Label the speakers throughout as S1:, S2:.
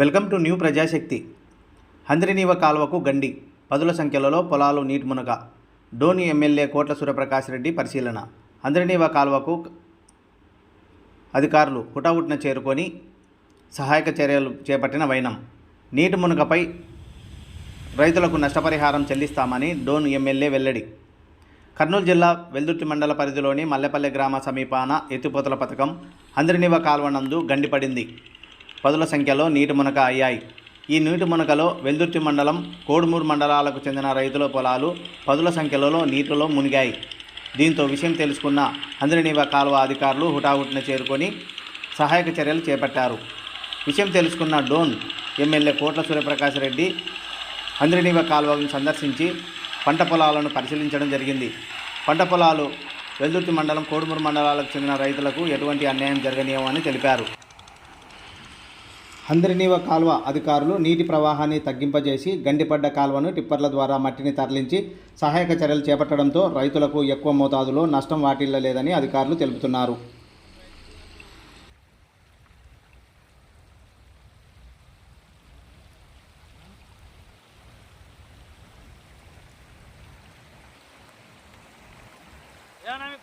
S1: Welcome to new Prajasakti. Handrineeva కాల్వకు గండి. పదుల సంఖ్యలలో పొలాలు నీటి మునక డోని ఎమ్మెల్యే కోట్ల సూర్యప్రకాష్ రెడ్డి పరిశీలన. హంద్రినీవ కాల్వకు అధికారులు హుటాహుటిన చేరుకొని సహాయక చర్యలు చేపట్టిన వైనం. నీటి మునకపై రైతులకు నష్టపరిహారం చెల్లిస్తామని డోన్ ఎమ్మెల్యే వెల్లడి. కర్నూలు జిల్లా వెల్దుర్తి మండల పరిధిలోని మల్లెపల్లె గ్రామ సమీపాన ఎత్తిపోతల పథకం అందరినివ కాల్వనందు గండిపడింది. పదుల సంఖ్యలో నీటి మునక అయ్యాయి. ఈ నీటి మునకలో వెల్దుర్తి మండలం కోడుమూరు మండలాలకు చెందిన రైతుల పొలాలు పదుల సంఖ్యలో నీటిలో మునిగాయి. దీంతో విషయం తెలుసుకున్న హంద్రినివ కాలువ అధికారులు హుటాహుటిన చేరుకొని సహాయక చర్యలు చేపట్టారు. విషయం తెలుసుకున్న డోన్ ఎమ్మెల్యే కోట్ల సూర్యప్రకాశ్ రెడ్డి హంద్రినీవ కాలువను సందర్శించి పంట పొలాలను పరిశీలించడం జరిగింది. పంట పొలాలు వెల్దుర్తి మండలం కోడుమూరు మండలాలకు చెందిన రైతులకు ఎటువంటి అన్యాయం జరగనీయమని తెలిపారు. హంద్రినీవ కాలువ అధికారులు నీటి ప్రవాహాన్ని తగ్గింపజేసి గండిపడ్డ కాలువను టిప్పర్ల ద్వారా మట్టిని తరలించి సహాయక చర్యలు చేపట్టడంతో రైతులకు ఎక్కువ మోతాదులో నష్టం వాటిల్లలేదని అధికారులు తెలుపుతున్నారు.
S2: ఏమన్నా మీ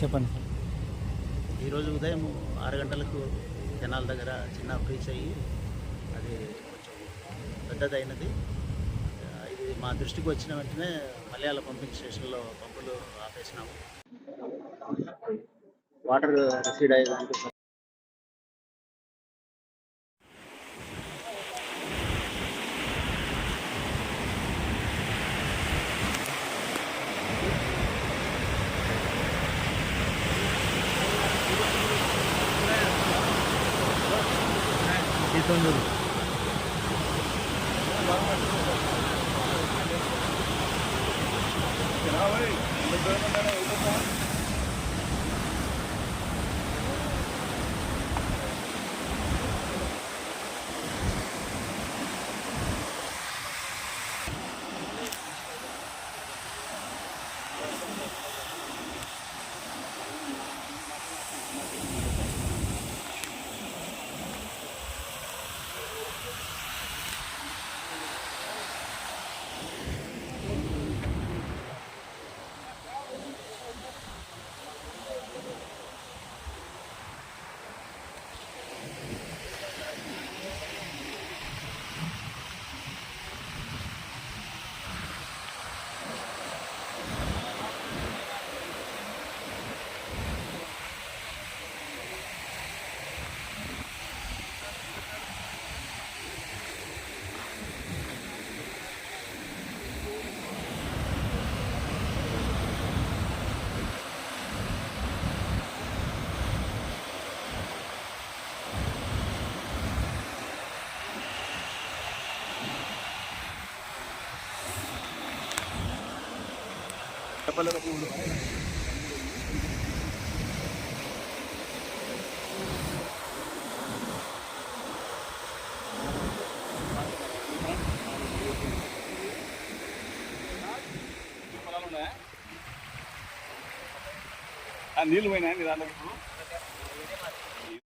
S1: చెప్పండి. సార్
S3: ఈరోజు ఉదయం ఆరు గంటలకు కెనాల్ దగ్గర చిన్న ఫ్రీజ్ అయ్యి అది కొంచెం పెద్దదైనది. ఇది మా దృష్టికి వచ్చిన వెంటనే మలయాళ పంపింగ్ స్టేషన్లో పంపులు ఆపేసినాము. వాటర్ రిసీడ్ అయ్యేదానికి ఈతొండూరు రావాలి
S2: ఆ నీళ్ళు పోయినాయి నీ దాంట్లో ఇప్పుడు?